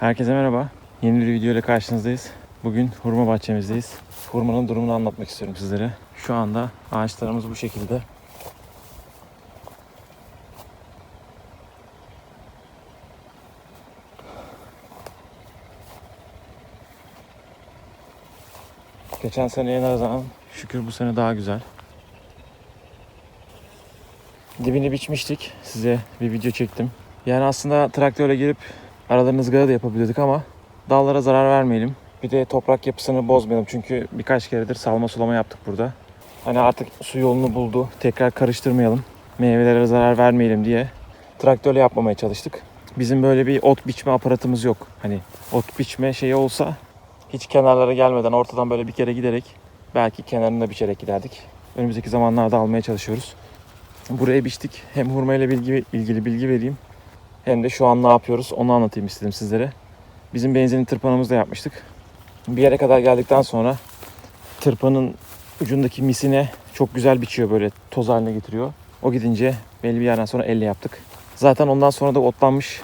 Herkese merhaba. Yeni bir video ile karşınızdayız. Bugün hurma bahçemizdeyiz. Hurmanın durumunu anlatmak istiyorum sizlere. Şu anda ağaçlarımız bu şekilde. Geçen seneye nazaran şükür bu sene daha güzel. Dibini biçmiştik. Size bir video çektim. Yani aslında traktörle girip aralarını ızgara da yapabilirdik ama dallara zarar vermeyelim. Bir de toprak yapısını bozmayalım çünkü birkaç keredir salma sulama yaptık burada. Hani artık su yolunu buldu. Tekrar karıştırmayalım. Meyvelere zarar vermeyelim diye traktörle yapmamaya çalıştık. Bizim böyle bir ot biçme aparatımız yok. Hani ot biçme şeyi olsa hiç kenarlara gelmeden ortadan böyle bir kere giderek belki kenarında biçerek giderdik. Önümüzdeki zamanlarda almaya çalışıyoruz. Buraya biçtik. Hem hurma ile bilgi, ilgili bilgi vereyim. Hem de şu an ne yapıyoruz onu anlatayım istedim sizlere. Bizim benzinli tırpanımızı da yapmıştık. Bir yere kadar geldikten sonra tırpanın ucundaki misine çok güzel biçiyor böyle toz haline getiriyor. O gidince belli bir yerden sonra elle yaptık. Zaten ondan sonra da otlanmış.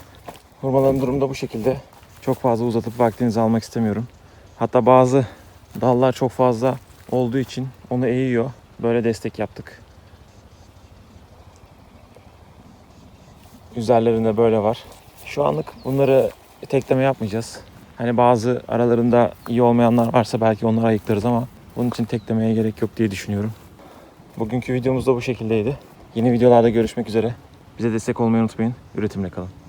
Hurmaların durumu da bu şekilde. Çok fazla uzatıp vaktinizi almak istemiyorum. Hatta bazı dallar çok fazla olduğu için onu eğiyor. Böyle destek yaptık. Üzerlerinde böyle var. Şu anlık bunları tekleme yapmayacağız. Hani bazı aralarında iyi olmayanlar varsa belki onları ayıklarız ama bunun için teklemeye gerek yok diye düşünüyorum. Bugünkü videomuz da bu şekildeydi. Yeni videolarda görüşmek üzere. Bize destek olmayı unutmayın. Üretimle kalın.